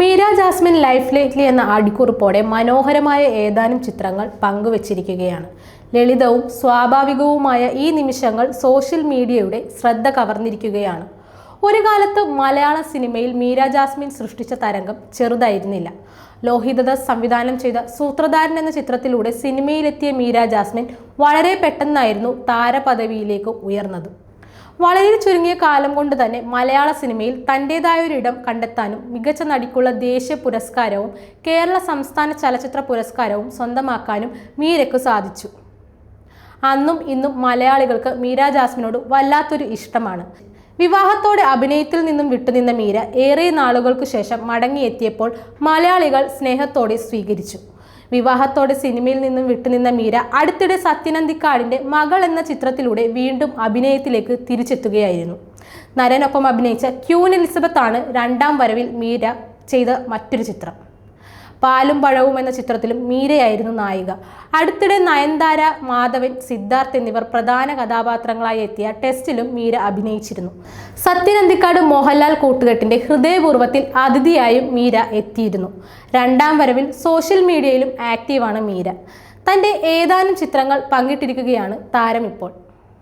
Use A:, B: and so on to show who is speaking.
A: Meera Jasmine life lately എന്ന അടിക്കുറിപ്പോടെ മനോഹരമായ ഏതാനും ചിത്രങ്ങൾ പങ്കുവച്ചിരിക്കുകയാണ്. ലളിതവും സ്വാഭാവികവുമായ ഈ നിമിഷങ്ങൾ സോഷ്യൽ മീഡിയയുടെ ശ്രദ്ധ കവർന്നിരിക്കുകയാണ്. ഒരു കാലത്ത് മലയാള സിനിമയിൽ മീര ജാസ്മിൻ സൃഷ്ടിച്ച തരംഗം ചെറുതായിരുന്നില്ല. ലോഹിതദാസ് സംവിധാനം ചെയ്ത സൂത്രധാരൻ എന്ന ചിത്രത്തിലൂടെ സിനിമയിലെത്തിയ മീര ജാസ്മിൻ വളരെ പെട്ടെന്നായിരുന്നു താരപദവിയിലേക്ക് ഉയർന്നത്. വളരെ ചുരുങ്ങിയ കാലം കൊണ്ട് തന്നെ മലയാള സിനിമയിൽ തന്റെതായ ഒരു ഇടം കണ്ടെത്താനും മികച്ച നടിക്കുള്ള ദേശീയ പുരസ്കാരവും കേരള സംസ്ഥാന ചലച്ചിത്ര പുരസ്കാരവും സ്വന്തമാക്കാനും മീരയ്ക്ക് സാധിച്ചു. അന്നും ഇന്നും മലയാളികൾക്ക് മീര ജാസ്മിനോട് വല്ലാത്തൊരു ഇഷ്ടമാണ്. വിവാഹത്തോടെ അഭിനയത്തിൽ നിന്നും വിട്ടുനിന്ന മീര ഏറെ നാളുകൾക്കു ശേഷം മടങ്ങിയെത്തിയപ്പോൾ മലയാളികൾ സ്നേഹത്തോടെ സ്വീകരിച്ചു. വിവാഹത്തോടെ സിനിമയിൽ നിന്നും വിട്ടുനിന്ന മീര അടുത്തിടെ സത്യനന്ദിക്കാടിന്റെ മകൾ എന്ന ചിത്രത്തിലൂടെ വീണ്ടും അഭിനയത്തിലേക്ക് തിരിച്ചെത്തുകയായിരുന്നു. നരനൊപ്പം അഭിനയിച്ച ക്യൂൻ എലിസബത്താണ് രണ്ടാം വരവിൽ മീര ചെയ്ത മറ്റൊരു ചിത്രം. പാലും പഴവും എന്ന ചിത്രത്തിലും മീരയായിരുന്നു നായിക. അടുത്തിടെ നയൻതാര മാധവൻ സിദ്ധാർത്ഥ് എന്നിവർ പ്രധാന കഥാപാത്രങ്ങളായി എത്തിയ ടെസ്റ്റിലും മീര അഭിനയിച്ചിരുന്നു. സത്യനന്ദിക്കാട് മോഹൻലാൽ കൂട്ടുകെട്ടിന്റെ ഹൃദയപൂർവത്തിൽ അതിഥിയായും മീര എത്തിയിരുന്നു. രണ്ടാം വരവിൽ സോഷ്യൽ മീഡിയയിലും ആക്റ്റീവാണ് മീര. തന്റെ ഏതാനും ചിത്രങ്ങൾ പങ്കിട്ടിരിക്കുകയാണ് താരം ഇപ്പോൾ.